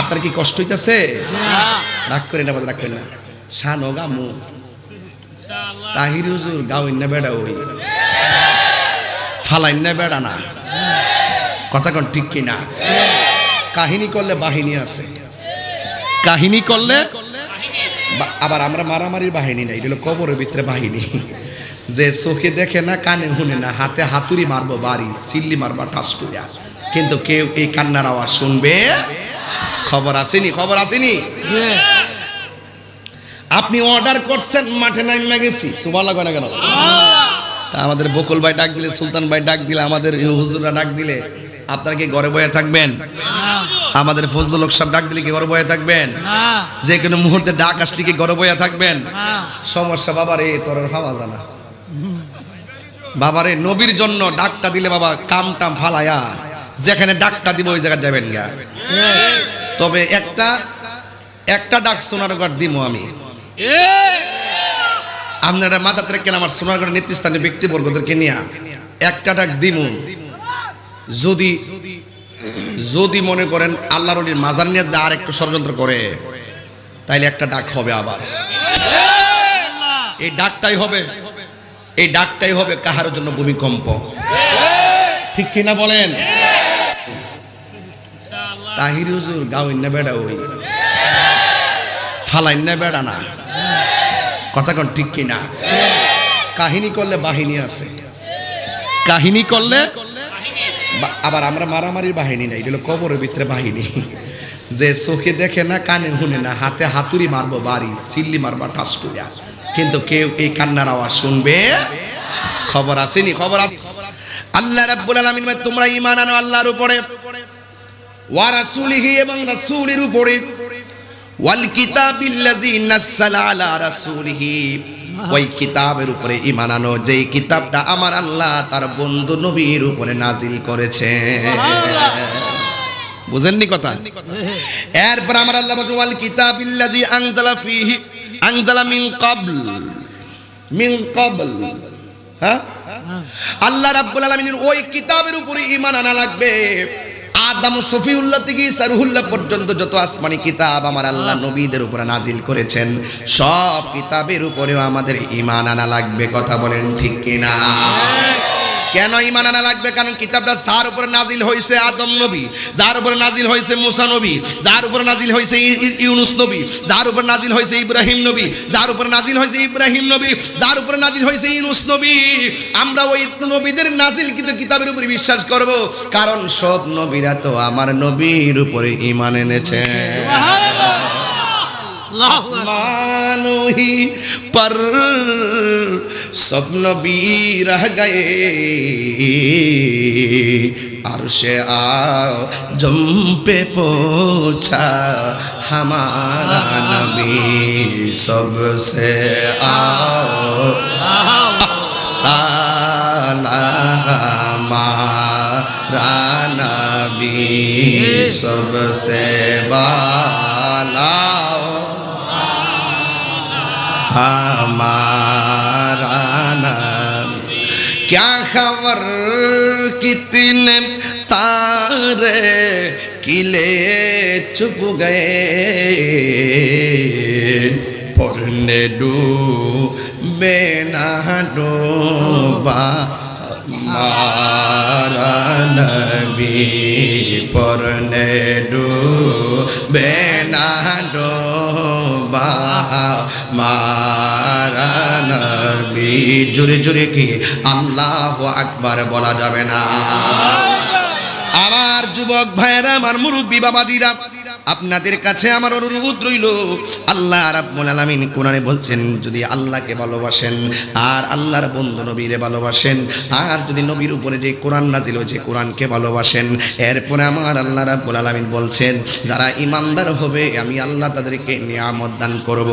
আপনার কি কষ্ট হইতেছে? রাগ করে না রাগ করে না। শান ও গামু তাহির হুজুর গাওইন না বেড়া ওই। ফালাইন না বেড়া না। কথা কোন ঠিক কি না কাহিনী করলে বাহিনী আছে। কাহিনী করলে? আবার আমরা মারামারির বাহিনী নাই এটা হলো কবরের ভিতরে বাহিনী। যে চোখে দেখে না কানে শুনে না হাতে হাতুড়ি মারবো বাড়ি সিল্লি মারবা টাস কিন্তু কেউ এই কান্নার আওয়াজ শুনবে? খবর আসেনি খবর আসেনি? আপনি অর্ডার করছেন মাঠে নামিয়ে গেছি। সুবাহ লাগবে না কেন? তা আমাদের বকুল ভাই ডাক দিলে সুলতান ভাই ডাক দিলে আমাদের হুজুররা ডাক দিলে আপনারা কি ঘরে বয়ে থাকবেন? আমাদের ফজলুল সাহেব ডাক দিলে কি ঘরে বয়ে থাকবেন? যে কোনো মুহূর্তে ডাক আসলে কি ঘরে বয়ে থাকবেন? সমস্যা বাবার এ তোর ভাবা জানা বাবারে নবীর জন্য ডাকটা দিলে বাবা কাম টাম ফালায়া। যেখানে ডাকটা দিব ওই জায়গায় যাবেন গা। তবে একটা একটা ডাক সোনারগড় দিব আমি। আপনারা মাথা থেকে আমার সোনার সোনারগড় নেতৃস্থানীয় ব্যক্তিবর্গদেরকে নিয়ে একটা ডাক দিব যদি যদি মনে করেন আল্লাহর অলির মাজার নিয়ে যদি আর একটু ষড়যন্ত্র করে তাইলে একটা ডাক হবে আবার। এই ডাকটাই হবে এই ডাকটাই হবে কাহার জন্য ভূমিকম্প। ঠিক কিনা বলেন? তাহির হুজুর গাওইন না বেড়া ওই। ফালাইন না বেড়া না। কথা কোন ঠিক কিনা কাহিনী করলে বাহিনী আছে। কাহিনী করলে আবার আমরা মারামারির বাহিনী নাই এটা কবরের ভিতরে বাহিনী। যে চোখে দেখে না, কানে শুনে না, হাতে হাতুড়ি মারবো, বাড়ি সিল্লি মারবা ঠাস করিয়া। কিন্তু কেউ এই কান্নার আওয়াজ শুনবে? খবর আসেনি, খবর আছে আল্লাহ রাব্বুল আলামিন তোমরা ঈমান আনো আল্লাহর উপরে। ওয়া রাসূলিহি এবং রাসূলের উপরে। ওয়াল কিতাবিল্লাযী নাযালা আলা রাসূলিহি। ওই কিতাবের উপরে ঈমান আনো। যেই কিতাবটা আমার আল্লাহ তার বন্ধু নবীর উপরে নাজিল করেছে। বুঝেননি কথা? এরপর আমার আল্লাহ বলছে ওয়াল কিতাবিল্লাযী আনজালা ফীহি আনজালা মিন ক্বাবল। মিন ক্বাবল। হ্যাঁ। আল্লাহ রাব্বুল আলামিনের ওই কিতাবের উপরে ঈমান আনা লাগবে। আদম সফিউল্লাহ থেকে সারুহুল্লাহ পর্যন্ত যত আসমানি কিতাব আমার আল্লাহ নবীদের উপরে নাজিল করেছেন, সব কিতাবের উপরেও আমাদের ইমান আনা লাগবে, কথা বলেন ঠিক কিনা? কেন ইমান আনা লাগবে? কারণ কিতাবটা যার উপরে নাজিল হয়েছে আদম নবী, যার উপরে নাজিল হয়েছে মুসা নবী, যার উপরে নাজিল হয়েছে ইউনুস নবী, যার উপরে নাজিল হয়েছে ইব্রাহিম নবী, যার উপরে নাজিল হয়েছে ইব্রাহিম নবী, যার উপরে নাজিল হয়েছে ইউনুস নবী। আমরা ওই নবীদের নাজিল কিন্তু কিতাবের উপরে বিশ্বাস করব, কারণ সব নবীরা তো আমার নবীর উপরে ইমান এনেছে। आसमानों ही पर सब नबी रह गए अर्श आओ जम पे पहुंचा हमारा नबी सबसे आओ आला हमारा नबी सबसे बाला हमारा नाम क्या खबर कितने तारे किले चुप गए पढ़ने डू बेना डूबा मारा नबी पढ़ने डू बेना डूबा মারা নবী জোরে জোরে কি? আল্লাহ আকবার বলা যাবে না। আমার যুবক ভাইয়েরা আমার মুরব্বী বাবাজিরা আপনাদের কাছে আমার অনুরোধ রইল, আল্লাহ রাব্বুল আলামিন কোরআনে বলছেন, যদি আল্লাহকে ভালোবাসেন, আর আল্লাহর বন্ধু নবীরে ভালোবাসেন, আর যদি নবীর উপরে যে কোরআন নাজিল হয়েছে, কোরআনকে ভালোবাসেন, এরপরে আমার আল্লাহ রাব্বুল আলামিন বলছেন, যারা ইমানদার হবে, আমি আল্লাহ তাদেরকে নিয়ামত দান করব।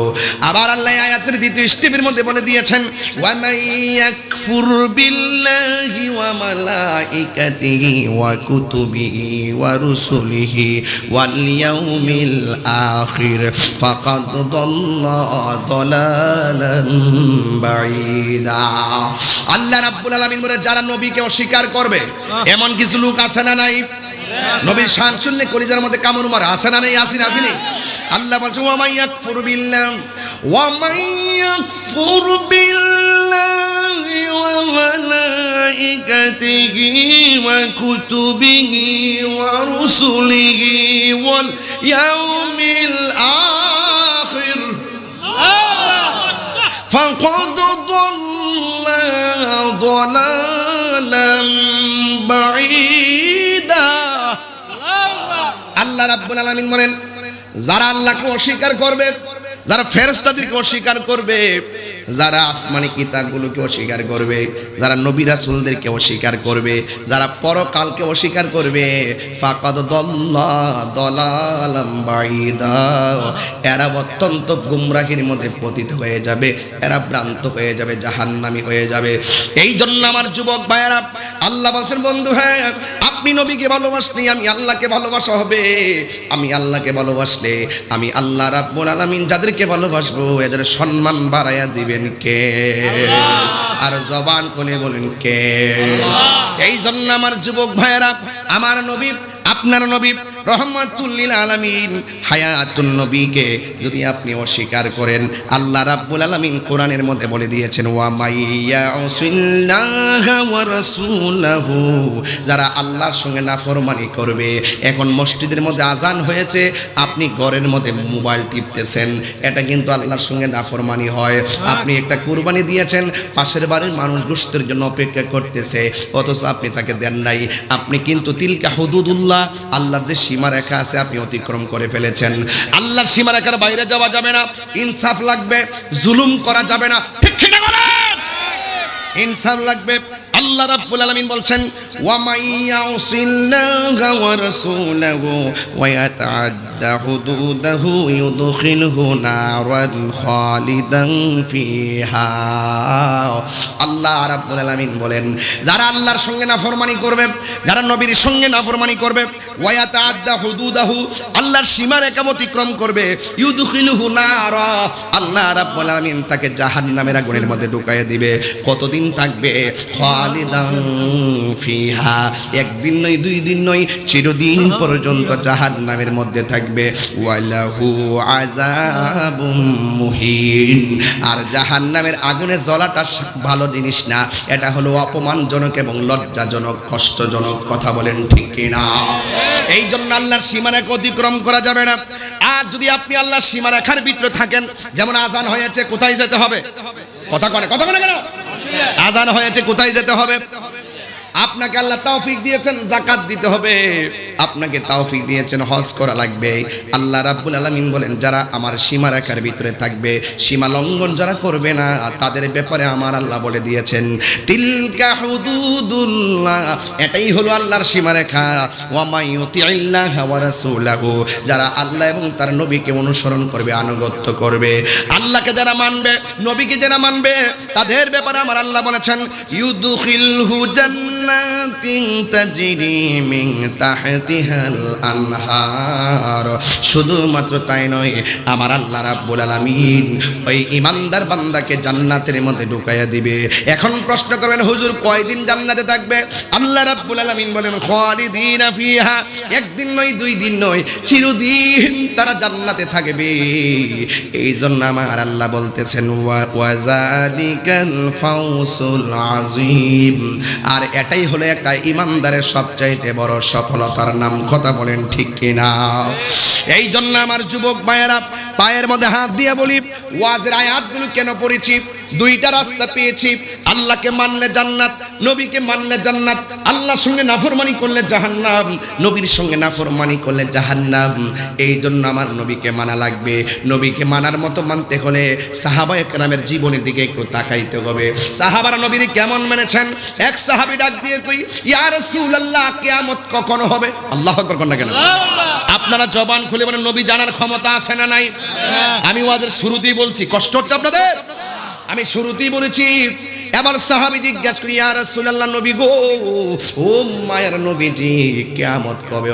আবার আল্লাহ আয়াতের দ্বিতীয় স্টেপের মধ্যে বলে দিয়েছেন ওয়া মান ইয়াকফুর বিল্লাহি ওয়া মালাইকাতিহি ওয়া কুতুবিহি ওয়া রুসুলিহি ওয়াল দাল্লা দালালান বাঈদা আল্লাহ রাব্বুল আলামিন বলে, যারা নবীকে অস্বীকার করবে, এমন কিছু লোক আছে না নাই? নবীর শান শুনলে কলিজার মধ্যে কামড় মার, আছে না নাই? আসিন আসিনি আল্লাহ বলছে, ওয়া বিল্লাহ ওয়ামাই ইয়াকফুর বিল্লাহি ওয়া মালাইকাতিহি ওয়া কুতুবিহি ওয়া রুসুলিহি ওয়াল ইয়াউমিল আখির فقد ضل ضلالا بعيدا আল্লাহ রাব্বুল আলামিন বলেন যারা আল্লাহকে অস্বীকার করবে যারা ফেরেশতাদেরকে অস্বীকার করবে, যারা আসমানি কিতাবগুলোকে অস্বীকার করবে, যারা নবী রাসূলদেরকে অস্বীকার করবে, যারা পরকালকে অস্বীকার করবে, ফাকাদ দল্লা দলালাম বাঈদা। এরা অত্যন্ত গুমরাহির মধ্যে পতিত হয়ে যাবে, এরা ভ্রান্ত হয়ে যাবে, জাহান্নামী হয়ে যাবে। এই জন্য আমার যুবক ভাইয়েরা, আল্লাহ বলছেন, বন্ধু হ্যাঁ আপনি নবীকে ভালোবাসলে আমি আল্লাহকে ভালোবাসা হবে। আমি আল্লাহকে ভালোবাসলে আমি আল্লাহ রাব্বুল আলামিন যাদেরকে ভালোবাসবো এদের সম্মান বাড়াইয়া দিবেন কে? আর জবান কোনে বলেন কে? এই জন্য আমার যুবক ভাইয়েরা আমার নবী আপনার নবী রহমাতুল্লিল আলামিন, হায়াতুন নবীকে যদি আপনি অস্বীকার করেন, আল্লাহ রাব্বুল আলামিন কোরআনের মধ্যে বলে দিয়েছেন, ওয়া রাসূলাহু যারা আল্লাহর সঙ্গে নাফরমানি করবে। এখন মসজিদের মধ্যে আজান হয়েছে, আপনি ঘরের মধ্যে মোবাইল টিপতেছেন, এটা কিন্তু আল্লাহর সঙ্গে নাফরমানি হয়। আপনি একটা কুরবানি দিয়েছেন, পাশের বাড়ির মানুষ গোষ্ঠীর জন্য অপেক্ষা করতেছে, অথচ আপনি তাকে দেন নাই। আপনি কিন্তু তিলকা হুদুদুল্লাহ, আল্লাহর যে সীমারেখা আছে, আপনি অতিক্রম করে ফেলেছেন। আল্লাহর সীমারেখার বাইরে যাওয়া যাবে না, ইনসাফ লাগবে, জুলুম করা যাবে না। ঠিক ইনসাফ লাগবে আল্লাহ রাব্বুল আলামিন বলছেন ওয়া মাইয়াউসিল্লাহা ওয়া রাসূলাহু ওয়া ইয়াতাআদ্দা হুদুদাহু ইউদখিলহু নারান খালিদান ফিহা। আল্লাহ রাব্বুল আলামিন বলেন, যারা আল্লাহর সঙ্গে নাফরমানি করবে, যারা নবীর সঙ্গে নাফরমানি করবে, ওয়া ইয়াতাআদ্দা হুদুদাহু আল্লাহর সীমা রেখা অতিক্রম করবে, ইউদখিলহু নারা। আল্লাহ রাব্বুল আলামিন তাকে জাহান্নামের আগুনের মধ্যে ঢুকাইয়ে দিবে। কতদিন থাকবে? একদিন নয়, দুই দিন নয়, চিরদিন পর্যন্ত জাহান্নামের মধ্যে থাকবে। ওয়ালাহু আর জাহান্নামের আগুনে জ্বলাটা ভালো জিনিস না। এটা হলো অপমানজনক এবং লজ্জাজনক, কষ্টজনক কথা বলেন ঠিক কিনা। এই জন্য আল্লাহর সীমারেখা অতিক্রম করা যাবে না। আর যদি আপনি আল্লাহর সীমারেখার ভিতরে থাকেন, যেমন আজান হয়েছে, কোথায় যেতে হবে? কথা কনে কথা কনে কেন? আজান হয়েছে কোথায় যেতে হবে? আপনাকে আল্লাহ তৌফিক দিয়েছেন জাকাত দিতে হবে। আপনাকে তৌফিক দিয়েছেন, হজ করা লাগবে। আল্লাহ রাব্বুল আলামিন বলেন, যারা আমার সীমা রেখার ভিতরে থাকবে, সীমা লঙ্ঘন যারা করবে না, তাদের ব্যাপারে আমার আল্লাহ বলে দিয়েছেন। তিলকা হুদুদুল্লাহ এটাই হলো আল্লাহর সীমা রেখা। ওয়া মাইয়ুতিল্লাহ ওয়া রাসূলাহু, যারা আল্লাহ এবং তার নবীকে অনুসরণ করবে, আনুগত্য করবে। আল্লাহকে যারা মানবে, নবীকে যারা মানবে, তাদের ব্যাপারে আমার আল্লাহ বলেছেন, ইউদখিলহু জান্নাতিন তাজরি মিন তাহতিহাল আনহার। শুধুমাত্র তাই নয়, আমার আল্লাহ রাব্বুল আলামিন ওই ইমানদার বান্দাকে জান্নাতের মধ্যে ঢুকাইয়া দিবে। এখন প্রশ্ন করবেন, হুজুর কয়দিন জান্নাতে থাকবে? আল্লাহ রাব্বুল আলামিন বলেন, খালিদিনা ফিহা। একদিন নয়, দুই দিন নয়, চিরদিন তারা জান্নাতে থাকবে। এই জন্য আমার আল্লাহ বলতেছেন, ওয়া- ওয়াজালিকাল ফাউসুল আজিম আর এটাই হলো একটা ইমানদারের সবচাইতে বড় সফলতার নাম। কথা বলেন ঠিক কিনা? এই জন্য আমার যুবক ভাইয়েরা পায়ের মধ্যে হাত দিয়ে বলি ওয়াজের আয়াতগুলো কেন পড়েছি? দুইটা রাস্তা পেয়েছি। আল্লাহকে মানলে জান্নাত নবীকে মানলে জান্নাত আল্লাহর সঙ্গে নাফরমানি করলে জাহান্নাম নবীর সঙ্গে নাফরমানি করলে জাহান্নাম। এই জন্য আমার নবীকে মানা লাগবে। নবীকে মানার মতো মানতে হলে সাহাবা একরামের জীবনের দিকে একটু তাকাইতে হবে। সাহাবারা নবীর কেমন মেনেছেন? এক সাহাবি ডাক দিয়ে কই ইয়া রাসূলুল্লাহ কিয়ামত কখন হবে? আল্লাহু আকবার না কেন? আপনারা জবান খুলে মানে নবী জানার ক্ষমতা আছে না নাই? আমি ওদের শুরুতেই বলছি কষ্ট হচ্ছে আপনাদের? আমি শুরুতেই বলেছি এবার সাহাবি জিজ্ঞাসা করি আর রাসূলুল্লাহ নবী গো ও মায়ের নবীজি কিয়ামত কবে